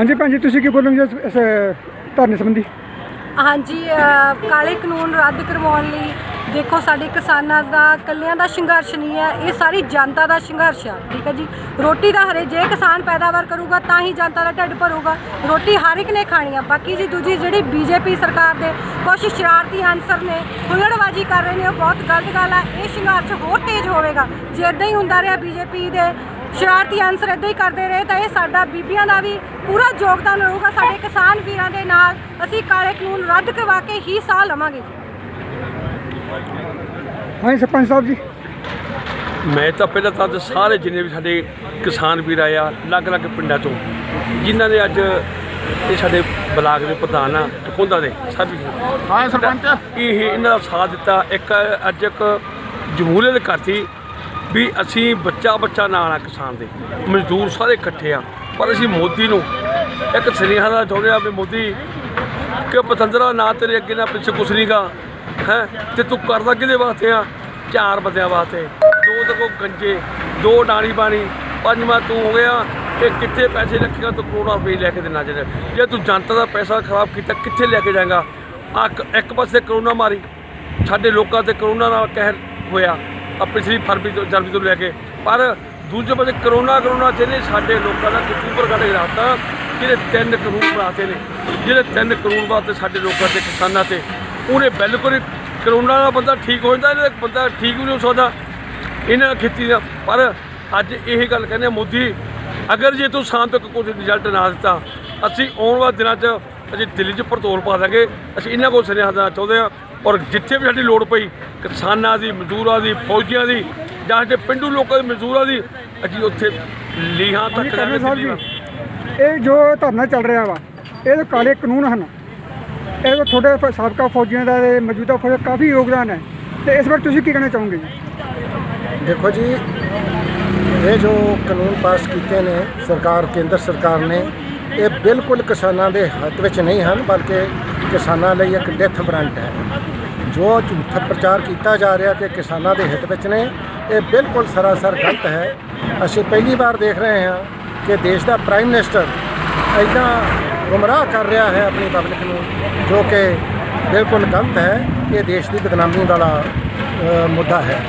ਹਾਂਜੀ ਭੈਣ ਜੀ ਤੁਸੀਂ ਕੀ ਬੋਲੋਗੇ ਇਸ ਇਸ ਧਰਨੇ ਸੰਬੰਧੀ? ਹਾਂਜੀ ਅ, ਕਾਲੇ ਕਾਨੂੰਨ ਰੱਦ ਕਰਵਾਉਣ ਲਈ ਦੇਖੋ ਸਾਡੇ ਕਿਸਾਨਾਂ ਦਾ ਕੱਲਿਆਂ ਦਾ ਸੰਘਰਸ਼ ਨਹੀਂ ਹੈ ਇਹ ਸਾਰੀ ਜਨਤਾ ਦਾ ਸੰਘਰਸ਼ ਆ ਠੀਕ ਹੈ ਜੀ? ਰੋਟੀ ਦਾ ਹਰੇ ਜੇ ਕਿਸਾਨ ਪੈਦਾਵਾਰ ਕਰੂਗਾ ਤਾਂ ਹੀ ਜਨਤਾ ਦਾ ਢਿੱਡ ਭਰੂਗਾ। ਰੋਟੀ ਹਰ ਇੱਕ ਨੇ ਖਾਣੀ ਆ ਬਾਕੀ ਜੀ ਦੂਜੀ ਜਿਹੜੀ ਬੀਜੇਪੀ ਸਰਕਾਰ ਦੇ ਕੁਝ ਸ਼ਰਾਰਤੀ ਅਨਸਰ ਨੇ ਹੁਲੜਬਾਜੀ ਕਰ ਰਹੇ ਨੇ ਉਹ ਬਹੁਤ ਗਲਤ ਗੱਲ ਆ ਇਹ ਸੰਘਰਸ਼ ਹੋਰ ਤੇਜ਼ ਹੋਵੇਗਾ। ਜੇ ਇਦਾਂ ਹੀ ਹੁੰਦਾ ਰਿਹਾ ਬੀਜੇਪੀ ਦੇ ਸ਼ਰਾਰਤੀ ਅਨਸਰ ਇਦਾਂ ਹੀ ਕਰਦੇ ਰਹੇ ਤਾਂ ਇਹ ਸਾਡਾ ਬੀਬੀਆਂ ਦਾ ਵੀ ਪੂਰਾ ਯੋਗਦਾਨ ਰਹੂਗਾ ਸਾਡੇ ਕਿਸਾਨ ਵੀਰਾਂ ਦੇ ਨਾਲ। ਅਸੀਂ ਕਾਲੇ ਕਾਨੂੰਨ ਰੱਦ ਕਰਵਾ ਕੇ ਹੀ ਸਾਹ ਲਵਾਂਗੇ ਹਾਂਜੀ ਸਰਪੰਚ ਸਾਹਿਬ ਜੀ। ਮੈਂ ਤਾਂ ਪਹਿਲਾਂ ਤਾਂ ਸਾਰੇ ਜਿੰਨੇ ਵੀ ਸਾਡੇ ਕਿਸਾਨ ਵੀਰ ਆਏ ਆ ਅਲੱਗ-ਅਲੱਗ ਪਿੰਡਾਂ ਤੋਂ ਜਿਨ੍ਹਾਂ ਨੇ ਅੱਜ ਇਹ ਸਾਡੇ ਬਲਾਕ ਦੇ ਪ੍ਰਧਾਨ ਆ ਟਕੁੰਦਾ ਦੇ ਸਭ ਹਾਂ ਸਰਪੰਚ। ਇਹ ਇਹਨਾਂ ਦਾ ਸਾਥ ਦਿੱਤਾ। ਇੱਕ ਅੱਜ ਇੱਕ ਜਮਹੂਰੀਅਤ ਕਰਤੀ ਵੀ ਅਸੀਂ ਬੱਚਾ ਬੱਚਾ ਨਾਲ ਆ ਕਿਸਾਨ ਦੇ। ਮਜ਼ਦੂਰ ਸਾਰੇ ਇਕੱਠੇ ਆ, ਪਰ ਅਸੀਂ ਮੋਦੀ ਨੂੰ ਇੱਕ ਸੁਨੇਹਾ ਦਾ ਚਾਹੁੰਦੇ ਆ ਵੀ ਮੋਦੀ, ਕਿ ਪਤੰਦਰਾ ਨਾ ਤੇਰੇ ਅੱਗੇ ਨਾ ਪਿੱਛੇ ਕੁਛ ਨਹੀਂਗਾ ਹੈ? ਤੇ ਤੂੰ ਕਰਦਾ ਕਿਹਦੇ ਵਾਸਤੇ ਆ? ਚਾਰ ਬੰਦਿਆਂ ਵਾਸਤੇ। ਦੋ ਤੇ ਕੋ ਗੰਜੇ, ਦੋ ਡਾਣੀ ਬਾਣੀ, ਪੰਜਵਾਂ ਤੂੰ ਹੋ ਗਿਆ ਤੇ ਕਿੱਥੇ ਪੈਸੇ ਰੱਖੇਗਾ ਤੂੰ ਕਰੋੜਾਂ ਰੁਪਏ ਲੈ ਕੇ ਦੇਣਾ ਜਿਹੜੇ ਜੇ ਤੂੰ ਜਨਤਾ ਦਾ ਪੈਸਾ ਖਰਾਬ ਕੀਤਾ, ਕਿੱਥੇ ਲੈ ਕੇ ਜਾਏਗਾ? ਆ ਇੱਕ ਪਾਸੇ ਕਰੋਨਾ ਮਾਰੀ, ਸਾਡੇ ਲੋਕਾਂ ਤੇ ਕਰੋਨਾ ਨਾਲ ਕਹਿਰ ਹੋਇਆ। ਪਿਛਲੀ ਫਰਵਰੀ ਤੋਂ ਜਨਵਰੀ ਤੋਂ ਲੈ ਕੇ। ਪਰ ਦੂਜੇ ਪਾਸੇ ਕਰੋਨਾ ਕਰੋਨਾ ਜਿਹਨੇ ਸਾਡੇ ਲੋਕਾਂ ਦਾ ਕਿਤੂਪਰ ਕੱਢ ਕੇ ਰੱਖਤਾ ਜਿਹੜੇ 3 ਕਰੋੜ ਬਣਾਤੇ ਨੇ। ਜਿਹੜੇ ਤਿੰਨ ਕਾਨੂੰਨ ਵਾਸਤੇ ਸਾਡੇ ਲੋਕਾਂ ਤੇ ਕਿਸਾਨਾਂ ਤੇ। ਉਹਨੇ ਬਿਲਕੁਲ ਹੀ ਕਰੋਨਾ ਦਾ ਬੰਦਾ ਠੀਕ ਹੋ ਜਾਂਦਾ, ਇਹਦਾ ਬੰਦਾ ਠੀਕ ਵੀ ਨਹੀਂ ਹੋ ਸਕਦਾ। ਇਹਨਾਂ ਖੇਤੀ ਦਾ ਪਰ ਅੱਜ ਇਹ ਗੱਲ ਕਹਿੰਦੇ ਆ, ਮੋਦੀ, ਅਗਰ ਜੇ ਤੂੰ ਸ਼ਾਮ ਤੱਕ ਕੋਈ ਰਿਜ਼ਲਟ ਨਾ ਦਿੱਤਾ, ਅਸੀਂ ਆਉਣ ਵਾਲੇ ਦਿਨਾਂ 'ਚ ਅਸੀਂ ਦਿੱਲੀ 'ਚ ਪੜਤੋਲ ਪਾ ਦਾਂਗੇ। ਅਸੀਂ ਇਹਨਾਂ ਕੋਲ ਸੁਨੇਹਾ ਦੇਣਾ ਚਾਹੁੰਦੇ ਹਾਂ ਔਰ ਜਿੱਥੇ ਵੀ ਸਾਡੀ ਲੋੜ ਪਈ ਕਿਸਾਨਾਂ ਦੀ ਮਜ਼ਦੂਰਾਂ ਦੀ ਫੌਜੀਆਂ ਦੀ ਜਾਂ ਸਾਡੇ ਪਿੰਡੂ ਲੋਕਾਂ ਦੀ ਮਜ਼ਦੂਰਾਂ ਦੀ ਅਸੀਂ ਉੱਥੇ ਲੀਹਾਂ ਤੱਕ ਕਰਨੇ ਜਾਵਾਂਗੇ ਸਾਹਿਬ ਦਿੱਲੀ ਜੀ ਇਹ ਜੋ ਧਰਨਾ ਚੱਲ ਰਿਹਾ ਵਾ ਇਹ ਕਾਲੇ ਕਾਨੂੰਨ ਹਨ। ਇਹ ਤੁਹਾਡੇ ਸਾਬਕਾ ਫੌਜੀਆਂ ਦਾ ਤੇ ਮੌਜੂਦਾ ਫੌਜ ਦਾ ਕਾਫੀ ਯੋਗਦਾਨ ਹੈ। ਤੇ ਇਸ ਵਾਰ ਤੁਸੀਂ ਕੀ ਕਹਿਣਾ ਚਾਹੋਗੇ? ਜੀ ਦੇਖੋ ਜੀ ਇਹ ਜੋ ਕਾਨੂੰਨ ਪਾਸ ਕੀਤੇ ਨੇ ਸਰਕਾਰ ਕੇਂਦਰ ਸਰਕਾਰ ਨੇ ਇਹ ਬਿਲਕੁਲ ਕਿਸਾਨਾਂ ਦੇ ਹੱਕ ਵਿੱਚ ਨਹੀਂ ਹਨ, ਬਲਕਿ ਕਿਸਾਨਾਂ ਲਈ ਇੱਕ ਡੈਥ ਵਾਰੰਟ ਹੈ। ਜੋ ਝੂਠਾ ਪ੍ਰਚਾਰ ਕੀਤਾ ਜਾ ਰਿਹਾ ਕਿ ਕਿਸਾਨਾਂ ਦੇ ਹਿੱਤ ਵਿੱਚ ਨੇ, ਇਹ ਬਿਲਕੁਲ ਸਰਾਸਰ ਗਲਤ ਹੈ। ਅਸੀਂ ਪਹਿਲੀ ਵਾਰ ਦੇਖ ਰਹੇ ਹਾਂ ਕਿ ਦੇਸ਼ ਦਾ ਪ੍ਰਾਈਮ ਮਿਨਿਸਟਰ ਐਦਾਂ ਗੁੰਮਰਾਹ ਕਰ ਰਿਹਾ ਹੈ ਆਪਣੀ ਪਬਲਿਕ ਨੂੰ, ਜੋ ਕਿ ਬਿਲਕੁਲ ਗਲਤ ਹੈ। ਇਹ ਦੇਸ਼ ਦੀ ਬਦਨਾਮੀ ਵਾਲਾ ਮੁੱਦਾ ਹੈ।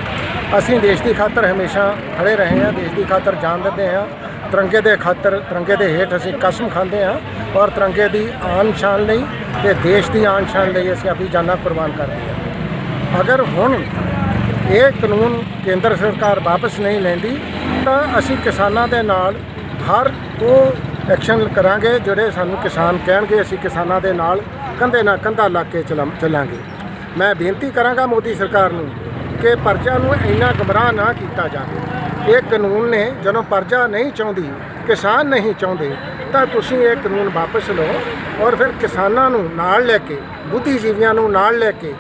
ਅਸੀਂ ਦੇਸ਼ ਦੀ ਖਾਤਰ ਹਮੇਸ਼ਾ ਖੜੇ ਰਹੇ ਹਾਂ, ਦੇਸ਼ ਦੀ ਖਾਤਰ ਜਾਨ ਦਿੰਦੇ ਹਾਂ। ਤਿਰੰਗੇ ਦੇ ਖਾਤਰ, ਤਿਰੰਗੇ ਦੇ ਹੇਠ ਅਸੀਂ ਕਸਮ ਖਾਂਦੇ ਹਾਂ ਔਰ ਤਿਰੰਗੇ ਦੀ ਆਨ ਸ਼ਾਨ ਲਈ ਤੇ ਦੇਸ਼ ਦੀ ਆਨ ਸ਼ਾਨ ਲਈ ਅਸੀਂ ਆਪਣੀ ਜਾਨਾਂ ਕੁਰਬਾਨ ਕਰਦੇ ਹਾਂ। ਅਗਰ ਹੁਣ ਇਹ ਕਾਨੂੰਨ ਕੇਂਦਰ ਸਰਕਾਰ ਵਾਪਸ ਨਹੀਂ ਲੈਂਦੀ, ਤਾਂ ਅਸੀਂ ਕਿਸਾਨਾਂ ਦੇ ਨਾਲ ਹਰ ਉਹ ਐਕਸ਼ਨ ਕਰਾਂਗੇ ਜਿਹੜੇ ਸਾਨੂੰ ਕਿਸਾਨ ਕਹਿਣਗੇ, ਅਸੀਂ ਕਿਸਾਨਾਂ ਦੇ ਨਾਲ ਕੰਧੇ ਨਾਲ ਕੰਧਾ ਲਾ ਕੇ ਚੱਲਾਂਗੇ। ਮੈਂ ਬੇਨਤੀ ਕਰਾਂਗਾ ਮੋਦੀ ਸਰਕਾਰ ਨੂੰ ਕਿ ਪਰਜਾ ਨੂੰ ਇੰਨਾ ਗਮਰਾਹ ਨਾ ਕੀਤਾ ਜਾਵੇ। ਇਹ ਕਾਨੂੰਨ ਨੇ ਜਦੋਂ ਪਰਜਾ ਨਹੀਂ ਚਾਹੁੰਦੀ, ਕਿਸਾਨ ਨਹੀਂ ਚਾਹੁੰਦੇ, ਤਾਂ ਤੁਸੀਂ ਇਹ ਕਾਨੂੰਨ ਵਾਪਸ ਲਓ ਔਰ ਫਿਰ ਕਿਸਾਨਾਂ ਨੂੰ ਨਾਲ ਲੈ ਕੇ, ਬੁੱਧੀਜੀਵੀਆਂ ਨੂੰ ਨਾਲ ਲੈ ਕੇ,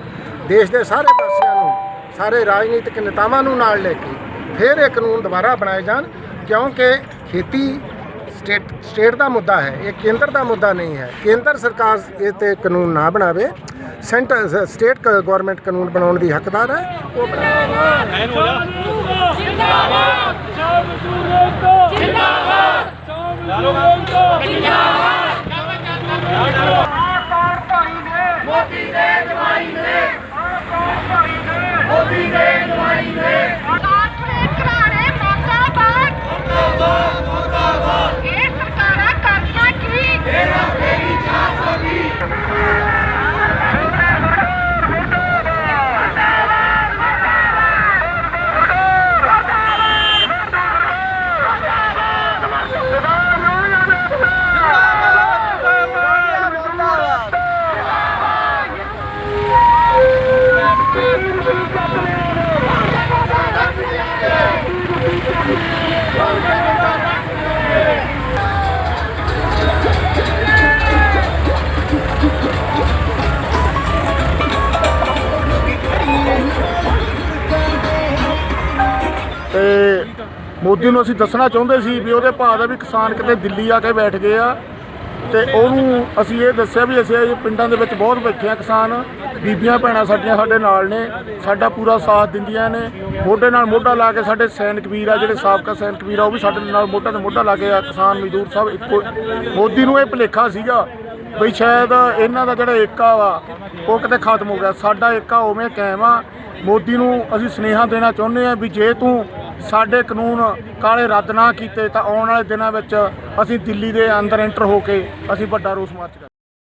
ਦੇਸ਼ ਦੇ ਸਾਰੇ ਪਾਸਿਆਂ ਨੂੰ, ਸਾਰੇ ਰਾਜਨੀਤਿਕ ਨੇਤਾਵਾਂ ਨੂੰ ਨਾਲ ਲੈ ਕੇ ਫਿਰ ਇਹ ਕਾਨੂੰਨ ਦੁਬਾਰਾ ਬਣਾਏ ਜਾਣ। ਕਿਉਂਕਿ ਖੇਤੀ ਸਟੇਟ ਸਟੇਟ ਦਾ ਮੁੱਦਾ ਹੈ, ਇਹ ਕੇਂਦਰ ਦਾ ਮੁੱਦਾ ਨਹੀਂ ਹੈ। ਕੇਂਦਰ ਸਰਕਾਰ ਇਹ ਤੇ ਕਾਨੂੰਨ ਨਾ ਬਣਾਵੇ। ਸੈਂਟਰ ਸਟੇਟ ਗਵਰਨਮੈਂਟ ਕਾਨੂੰਨ ਬਣਾਉਣ ਦੀ ਹੱਕਦਾਰ ਹੈ। ਉਹ ਬਣਾਵੇ ਆਪਣੇ ਤੇ ਮੋਦੀ ਨੂੰ ਅਸੀਂ ਦੱਸਣਾ ਚਾਹੁੰਦੇ ਸੀ ਵੀ ਉਹਦੇ ਭਾਅ ਦਾ ਵੀ ਕਿਸਾਨ ਕਿਤੇ ਦਿੱਲੀ ਆ ਕੇ ਬੈਠ ਗਏ ਆ। ਤੇ ਉਹਨੂੰ ਅਸੀਂ ਇਹ ਦੱਸਿਆ ਵੀ ਅਸੀਂ ਇਹ ਪਿੰਡਾਂ ਦੇ ਵਿੱਚ ਬਹੁਤ ਬੈਠੇ ਆ ਕਿਸਾਨ, ਬੀਬੀਆਂ ਭੈਣਾਂ ਸਾਡੀਆਂ ਸਾਡੇ ਨਾਲ ਨੇ, ਸਾਡਾ ਪੂਰਾ ਸਾਥ ਦਿੰਦੀਆਂ ਨੇ, ਮੋਢੇ ਨਾਲ ਮੋਢਾ ਲਾ ਕੇ ਸਾਡੇ ਸੈਨਿਕ ਵੀਰ ਆ ਜਿਹੜੇ ਸਾਬਕਾ ਸੈਨਿਕ ਵੀਰ ਆ, ਉਹ ਵੀ ਸਾਡੇ ਨਾਲ ਮੋਢਾ ਤੇ ਮੋਢਾ ਲਾ ਕੇ ਆ ਕਿਸਾਨ ਮਜ਼ਦੂਰ ਸਭ ਇੱਕੋ ਮੋਦੀ ਨੂੰ ਇਹ ਭੁਲੇਖਾ ਸੀਗਾ ਵੀ ਸ਼ਾਇਦ ਇਹਨਾਂ ਦਾ ਜਿਹੜਾ ਏਕਾ ਵਾ, ਉਹ ਕਿਤੇ ਖਤਮ ਹੋ ਗਿਆ। ਸਾਡਾ ਏਕਾ ਉਵੇਂ ਕਾਇਮ ਆ। ਮੋਦੀ ਨੂੰ ਅਸੀਂ ਸੁਨੇਹਾ ਦੇਣਾ ਚਾਹੁੰਦੇ ਆ ਵੀ ਜੇ ਤੂੰ ਸਾਡੇ ਕਾਨੂੰਨ ਕਾਲੇ ਰੱਦ ਨਾ ਕੀਤੇ ਤਾਂ ਆਉਣ ਵਾਲੇ ਦਿਨਾਂ ਵਿੱਚ ਅਸੀਂ ਦਿੱਲੀ ਦੇ ਅੰਦਰ ਐਂਟਰ ਹੋ ਕੇ ਅਸੀਂ ਵੱਡਾ ਰੋਸ ਮਾਰਚ ਕਰਾਂਗੇ